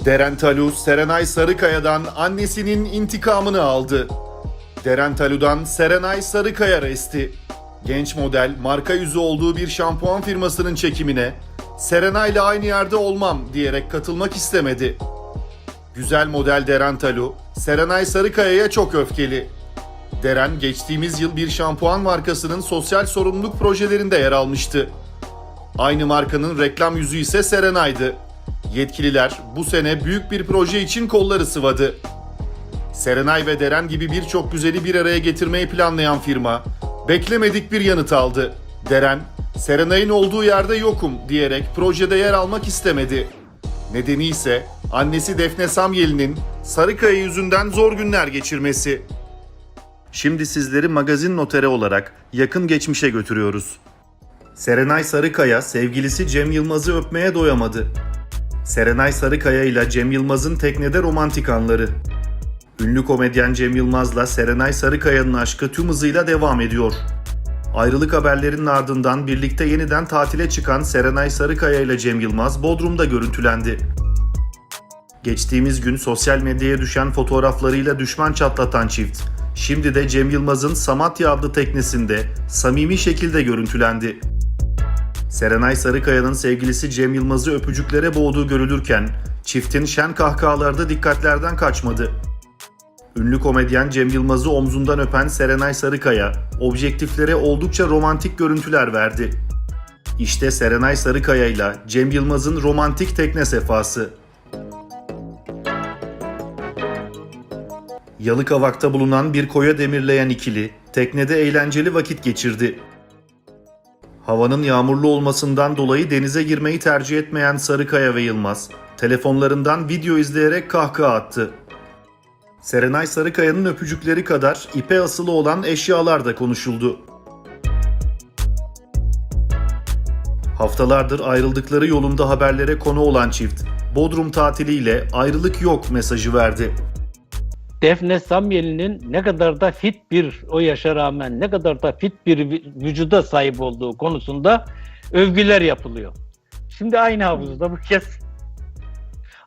Deren Talu, Serenay Sarıkaya'dan annesinin intikamını aldı. Deren Talu'dan Serenay Sarıkaya resti. Genç model, marka yüzü olduğu bir şampuan firmasının çekimine Serenay'la aynı yerde olmam diyerek katılmak istemedi. Güzel model Deren Talu, Serenay Sarıkaya'ya çok öfkeli. Deren geçtiğimiz yıl bir şampuan markasının sosyal sorumluluk projelerinde yer almıştı. Aynı markanın reklam yüzü ise Serenay'dı. Yetkililer bu sene büyük bir proje için kolları sıvadı. Serenay ve Deren gibi birçok güzeli bir araya getirmeyi planlayan firma beklemedik bir yanıt aldı. Deren, Serenay'ın olduğu yerde yokum diyerek projede yer almak istemedi. Nedeni ise annesi Defne Samyeli'nin Sarıkaya yüzünden zor günler geçirmesi. Şimdi sizleri magazin notere olarak yakın geçmişe götürüyoruz. Serenay Sarıkaya sevgilisi Cem Yılmaz'ı öpmeye doyamadı. Serenay Sarıkaya ile Cem Yılmaz'ın teknede romantik anları. Ünlü komedyen Cem Yılmaz'la Serenay Sarıkaya'nın aşkı tüm hızıyla devam ediyor. Ayrılık haberlerinin ardından birlikte yeniden tatile çıkan Serenay Sarıkaya ile Cem Yılmaz Bodrum'da görüntülendi. Geçtiğimiz gün sosyal medyaya düşen fotoğraflarıyla düşman çatlatan çift, şimdi de Cem Yılmaz'ın Samatya adlı teknesinde samimi şekilde görüntülendi. Serenay Sarıkaya'nın sevgilisi Cem Yılmaz'ı öpücüklere boğduğu görülürken çiftin şen kahkahalarda dikkatlerden kaçmadı. Ünlü komedyen Cem Yılmaz'ı omzundan öpen Serenay Sarıkaya, objektiflere oldukça romantik görüntüler verdi. İşte Serenay Sarıkaya ile Cem Yılmaz'ın romantik tekne sefası. Yalıkavak'ta bulunan bir koya demirleyen ikili, teknede eğlenceli vakit geçirdi. Havanın yağmurlu olmasından dolayı denize girmeyi tercih etmeyen Sarıkaya ve Yılmaz, telefonlarından video izleyerek kahkaha attı. Serenay Sarıkaya'nın öpücükleri kadar ipe asılı olan eşyalar da konuşuldu. Haftalardır ayrıldıkları yolunda haberlere konu olan çift, Bodrum tatiliyle ayrılık yok mesajı verdi. Defne Samyeli'nin ne kadar da fit bir o yaşa rağmen ne kadar da fit bir vü- vücuda sahip olduğu konusunda övgüler yapılıyor. Şimdi aynı havuzda bu kez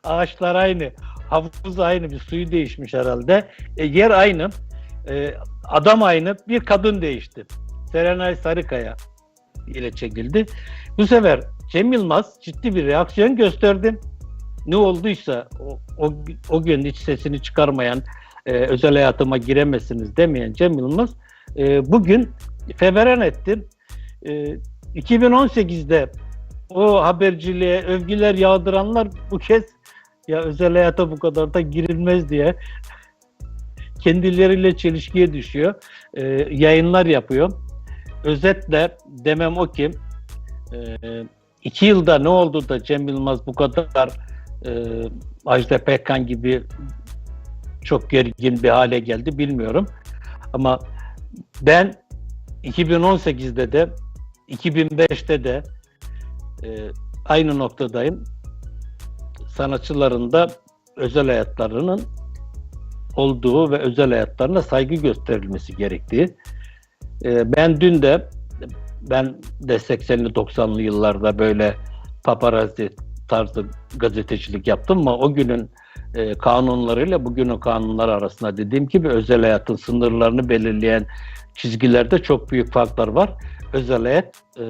ağaçlar aynı, havuz aynı, bir suyu değişmiş herhalde. E, yer aynı, e, adam aynı, bir kadın değişti. Serenay Sarıkaya ile çekildi. Bu sefer Cem Yılmaz ciddi bir reaksiyon gösterdi. Ne olduysa o, o, o gün hiç sesini çıkarmayan, e, özel hayatıma giremezsiniz demeyen Cem Yılmaz e, bugün feveran etti. E, 2018'de o haberciliğe övgüler yağdıranlar bu kez ya özel hayata bu kadar da girilmez diye kendileriyle çelişkiye düşüyor. E, yayınlar yapıyor. Özetle demem o ki e, iki yılda ne oldu da Cem Yılmaz bu kadar e, Ajda Pekkan gibi çok gergin bir hale geldi bilmiyorum. Ama ben 2018'de de 2005'te de e, aynı noktadayım. Sanatçıların da özel hayatlarının olduğu ve özel hayatlarına saygı gösterilmesi gerektiği. E, ben dün de ben de 80'li 90'lı yıllarda böyle paparazzi tarzı gazetecilik yaptım ama o günün e, kanunlarıyla bugünün kanunları arasında dediğim gibi özel hayatın sınırlarını belirleyen çizgilerde çok büyük farklar var. Özel hayat e,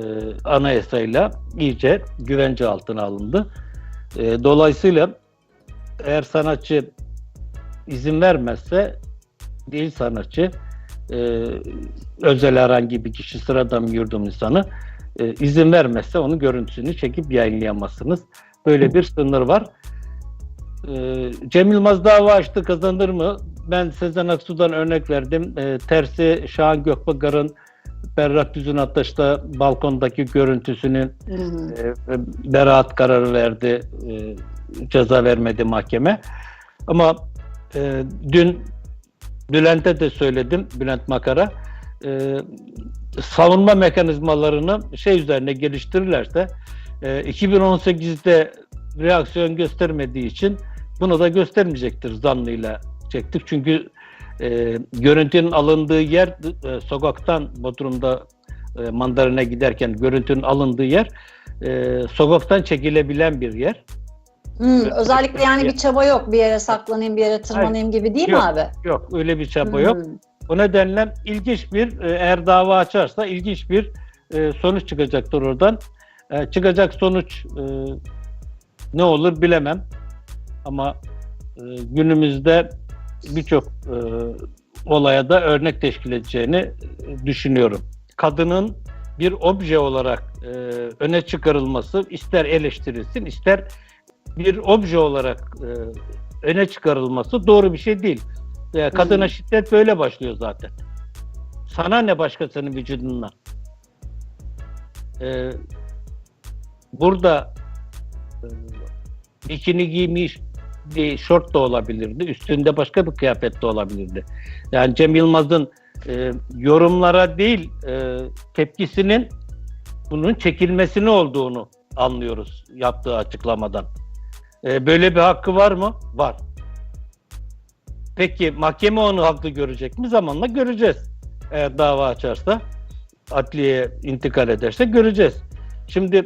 anayasayla iyice güvence altına alındı. E, dolayısıyla eğer sanatçı izin vermezse değil sanatçı e, özel herhangi bir kişi sıradan bir yurdum insanı e, izin vermezse onun görüntüsünü çekip yayınlayamazsınız. Böyle bir sınır var. E, Cem Yılmaz dava açtı kazanır mı? Ben Sezen Aksu'dan örnek verdim. E, tersi Şahan Gökbakar'ın Berrak Düzün Attaş'ta balkondaki görüntüsünü Hı hı. e, beraat kararı verdi. E, ceza vermedi mahkeme. Ama e, dün Bülent'e de söyledim, Bülent Makara. E, savunma mekanizmalarını şey üzerine geliştirirlerse e, 2018'de reaksiyon göstermediği için bunu da göstermeyecektir zannıyla çektik. Çünkü e, görüntünün alındığı yer e, sokaktan Bodrum'da e, mandalina giderken görüntünün alındığı yer e, sokaktan çekilebilen bir yer. Hmm, özellikle yani bir çaba yok. Bir yere saklanayım, bir yere tırmanayım gibi değil Yok. mi abi? Yok öyle bir çaba yok. Hmm. O nedenle ilginç bir e, eğer dava açarsa ilginç bir e, sonuç çıkacaktır oradan. E, çıkacak sonuç e, ne olur bilemem. Ama e, günümüzde birçok e, olaya da örnek teşkil edeceğini e, düşünüyorum. Kadının bir obje olarak e, öne çıkarılması ister eleştirilsin ister bir obje olarak e, öne çıkarılması doğru bir şey değil. Ya kadına Hı. şiddet böyle başlıyor zaten. Sana ne başkasının vücudundan? Ee, burada e, bikini giymiş bir şort da olabilirdi. Üstünde başka bir kıyafet de olabilirdi. Yani Cem Yılmaz'ın e, yorumlara değil e, tepkisinin bunun çekilmesini olduğunu anlıyoruz yaptığı açıklamadan. E, böyle bir hakkı var mı? Var. Peki mahkeme onu haklı görecek mi? Zamanla göreceğiz. Eğer dava açarsa, adliyeye intikal ederse göreceğiz. Şimdi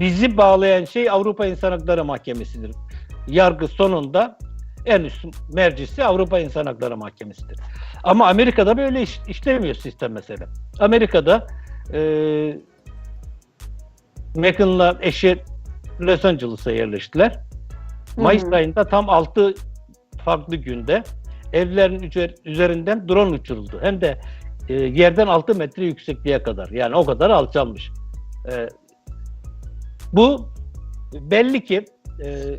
bizi bağlayan şey Avrupa İnsan Hakları Mahkemesi'dir. Yargı sonunda en üst mercisi Avrupa İnsan Hakları Mahkemesi'dir. Ama Amerika'da böyle iş, işlemiyor sistem mesela. Amerika'da e, Meghan'la eşi Los Angeles'a yerleştiler. Mayıs Hı hı. ayında tam 6 farklı günde evlerin üzer- üzerinden drone uçuruldu. Hem de e, yerden 6 metre yüksekliğe kadar. Yani o kadar alçalmış. E, bu belli ki e,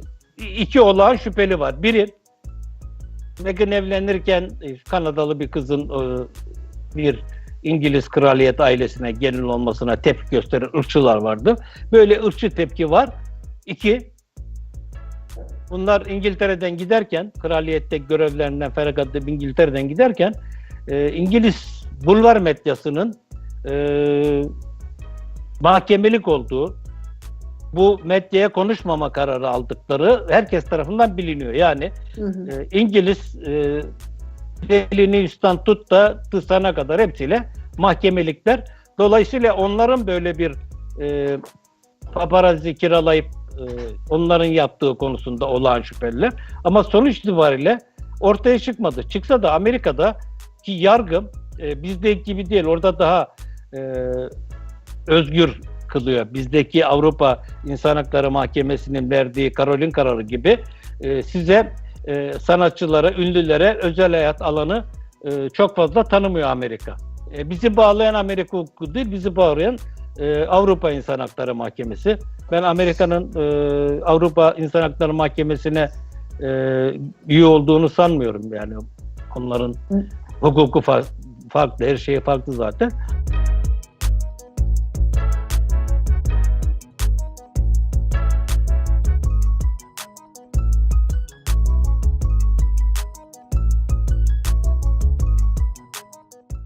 iki olağan şüpheli var. Biri Meghan evlenirken e, Kanadalı bir kızın e, bir İngiliz kraliyet ailesine gelin olmasına tepki gösteren ırkçılar vardı. Böyle ırkçı tepki var. İki, bunlar İngiltere'den giderken, kraliyette görevlerinden feragat edip İngiltere'den giderken e, İngiliz bulvar medyasının e, mahkemelik olduğu, bu medyaya konuşmama kararı aldıkları herkes tarafından biliniyor. Yani Hı hı. e, İngiliz e, Daily News'tan tut da TİSAN'a kadar hepsiyle mahkemelikler. Dolayısıyla onların böyle bir e, paparazzi kiralayıp e, onların yaptığı konusunda olağan şüpheliler. Ama sonuç itibariyle ortaya çıkmadı. Çıksa da Amerika'da ki yargı e, bizdeki gibi değil. Orada daha e, özgür kılıyor. Bizdeki Avrupa İnsan Hakları Mahkemesi'nin verdiği Karolin kararı gibi e, size e, sanatçılara, ünlülere özel hayat alanı e, çok fazla tanımıyor Amerika. E, bizi bağlayan Amerika hukuku değil, bizi bağlayan e, Avrupa İnsan Hakları Mahkemesi. Ben Amerika'nın e, Avrupa İnsan Hakları Mahkemesi'ne e, üye olduğunu sanmıyorum yani onların hukuku fa- farklı, her şey farklı zaten.